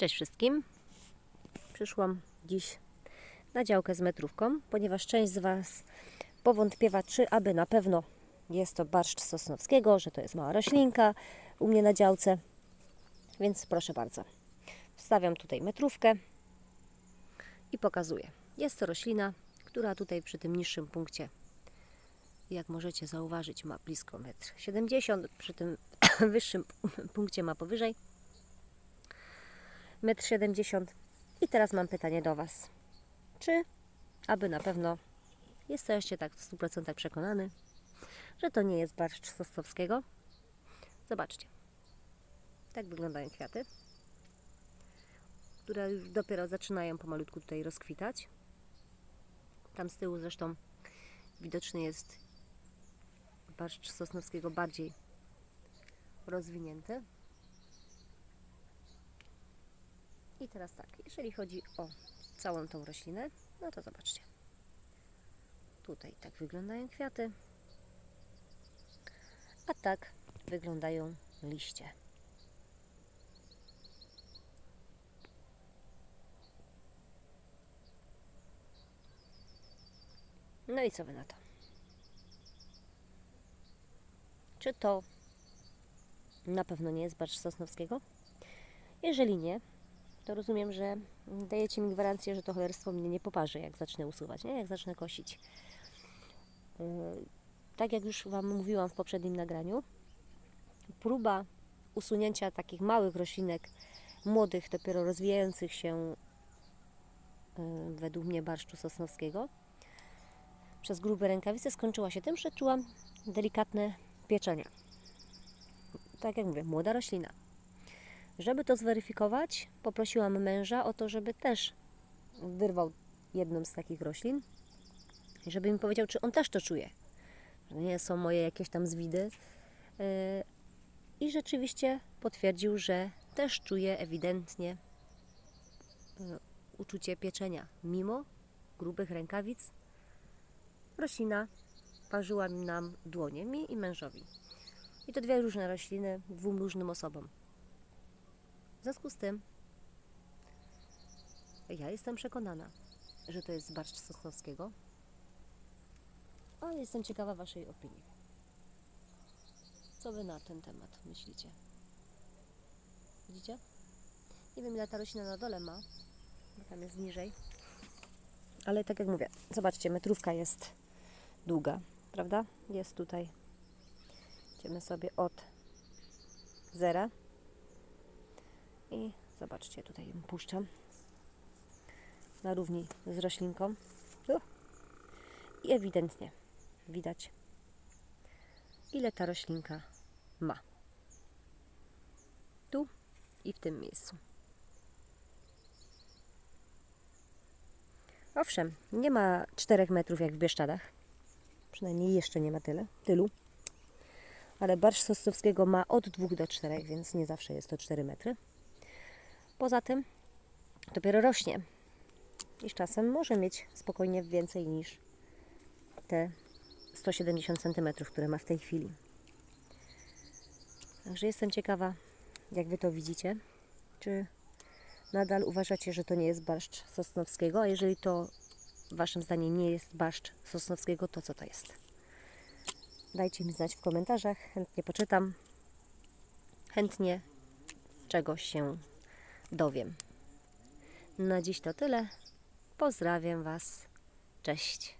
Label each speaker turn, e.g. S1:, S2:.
S1: Cześć wszystkim. Przyszłam dziś na działkę z metrówką, ponieważ część z Was powątpiewa, czy aby na pewno jest to barszcz sosnowskiego, że to jest mała roślinka u mnie na działce. Więc proszę bardzo. Wstawiam tutaj metrówkę i pokazuję. Jest to roślina, która tutaj przy tym niższym punkcie, jak możecie zauważyć, ma blisko 1,70 m, przy tym wyższym punkcie ma powyżej 1,70 m. I teraz mam pytanie do Was. Czy, aby na pewno jesteście tak w 100% przekonany, że to nie jest barszcz sosnowskiego? Zobaczcie. Tak wyglądają kwiaty, które dopiero zaczynają pomalutku tutaj rozkwitać. Tam z tyłu zresztą widoczny jest barszcz sosnowskiego bardziej rozwinięty. I teraz tak, jeżeli chodzi o całą tą roślinę, no to zobaczcie. Tutaj tak wyglądają kwiaty, a tak wyglądają liście. No i co wy na to? Czy to na pewno nie jest barszcz sosnowskiego? Jeżeli nie, to rozumiem, że dajecie mi gwarancję, że to cholerstwo mnie nie poparzy, jak zacznę usuwać, nie? jak zacznę kosić. Yy, Tak jak już Wam mówiłam w poprzednim nagraniu, próba usunięcia takich małych roślinek, młodych, dopiero rozwijających się yy, według mnie barszczu sosnowskiego, przez grube rękawice skończyła się tym, że czułam delikatne pieczenie. Tak jak mówię, młoda roślina. Żeby to zweryfikować, poprosiłam męża o to, żeby też wyrwał jedną z takich roślin, żeby mi powiedział, czy on też to czuje. Że nie są moje jakieś tam zwidy. Yy, I rzeczywiście potwierdził, że też czuje ewidentnie yy, uczucie pieczenia. Mimo grubych rękawic, roślina parzyła nam dłonie, mi i mężowi. I to dwie różne rośliny dwóm różnym osobom. W związku z tym ja jestem przekonana, że to jest barszcz sosnowskiego, ale jestem ciekawa Waszej opinii. Co Wy na ten temat myślicie? Widzicie? Nie wiem ile ta roślina na dole ma, bo tam jest niżej. Ale tak jak mówię, zobaczcie, metrówka jest długa, prawda? Jest tutaj, idziemy sobie od zera i zobaczcie, tutaj ją puszczam na równi z roślinką. I ewidentnie widać, ile ta roślinka ma. Tu i w tym miejscu. Owszem, nie ma 4 metrów jak w Bieszczadach. Przynajmniej jeszcze nie ma tyle, tylu. Ale barszcz sosnowskiego ma od 2 do 4, więc nie zawsze jest to 4 metry. Poza tym dopiero rośnie i z czasem może mieć spokojnie więcej niż te 170 cm, które ma w tej chwili. Także jestem ciekawa, jak Wy to widzicie. Czy nadal uważacie, że to nie jest barszcz sosnowskiego? A jeżeli to Waszym zdaniem nie jest barszcz sosnowskiego, to co to jest? Dajcie mi znać w komentarzach, chętnie poczytam. Chętnie czegoś się dowiem. Na dziś to tyle. Pozdrawiam Was. Cześć.